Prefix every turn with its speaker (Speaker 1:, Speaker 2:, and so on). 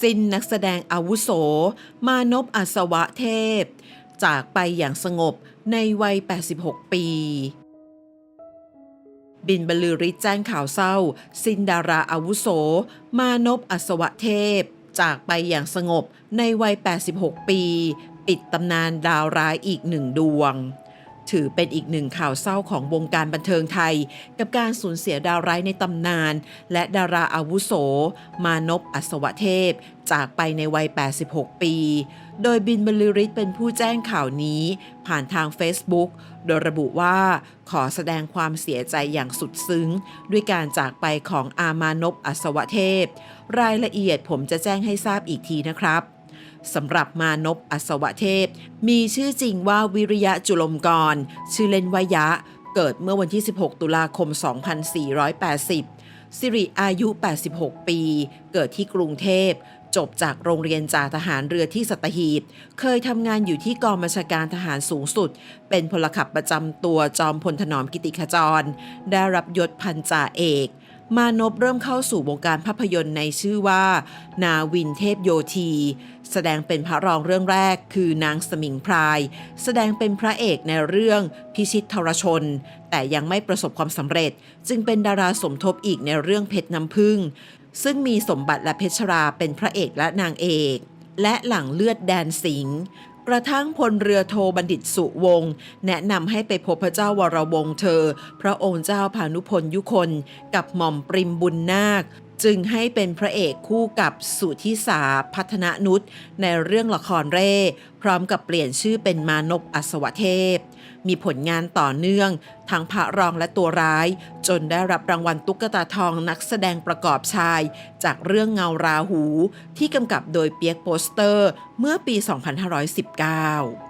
Speaker 1: สิ้นนักแสดงอาวุโส มานพอัศวะเทพ จากไปอย่างสงบในวัย 86 ปี บินบรรลือฤทธิ์แจ้งข่าวเศร้า สินดาราอาวุโส มานพอัศวะเทพ จากไปอย่างสงบในวัย 86 ปี ปิดตำนานดาวร้ายอีกหนึ่งดวง ถือเป็นอีกหนึ่งข่าวเศร้าของวงการบันเทิงไทย กับการสูญเสียดาวร้ายในตำนาน และดาราอาวุโส มานพอัศวเทพ จากไปในวัย 86 ปี โดยบินบรรลือฤทธิ์เป็นผู้แจ้งข่าวนี้ ผ่านทาง Facebook โดยระบุว่าขอแสดงความเสียใจอย่างสุดซึ้ง ด้วยการจากไปของอามานพอัศวเทพ รายละเอียดผมจะแจ้งให้ทราบอีกทีนะครับ สำหรับมานพอัศวเทพ มีชื่อจริงว่าวิริยะจุลมกร ชื่อเล่นวายะ เกิดเมื่อวันที่ 16 ตุลาคม 2480 สิริอายุ 86 ปี เกิดที่กรุงเทพ จบจากโรงเรียนจ่าทหารเรือที่สัตหีบ เคยทำงานอยู่ที่กองบัญชาการทหารสูงสุด เป็นพลขับประจำตัวจอมพลถนอมกิติขจร ได้รับยศพันจ่าเอก มานพเริ่มเข้าสู่วงการภาพยนตร์ในชื่อว่า นาวินเทพโยธี แสดงเป็นพระรองเรื่องแรกคือนางสมิงพราย แสดงเป็นพระเอกในเรื่องพิชิตทรชน แต่ยังไม่ประสบความสำเร็จ จึงเป็นดาราสมทบอีกในเรื่องเพชรน้ำผึ้งซึ่งมีสมบัติและเพชรราเป็นพระเอกและนางเอก และหลังเลือดแดนสิง กระทั่งพลเรือโทบัณฑิตสุวงศ์แนะนำให้ไปพบพระเจ้าวรวงศ์เธอ พระองค์เจ้าพานุพลยุคน กับหม่อมปริมบุญนาค จึงให้เป็นพระเอกคู่กับสุธิสาพัฒนนุษในเรื่องละครเร่ พร้อมกับเปลี่ยนชื่อเป็นมานพอัศวเทพ มีผลงานต่อเนื่อง ทั้งพระรองและตัวร้าย จนได้รับรางวัลตุ๊กตาทองนักแสดงประกอบชาย จากเรื่องเงาราหู ที่กำกับโดยเปียกโปสเตอร์ เมื่อปี 2519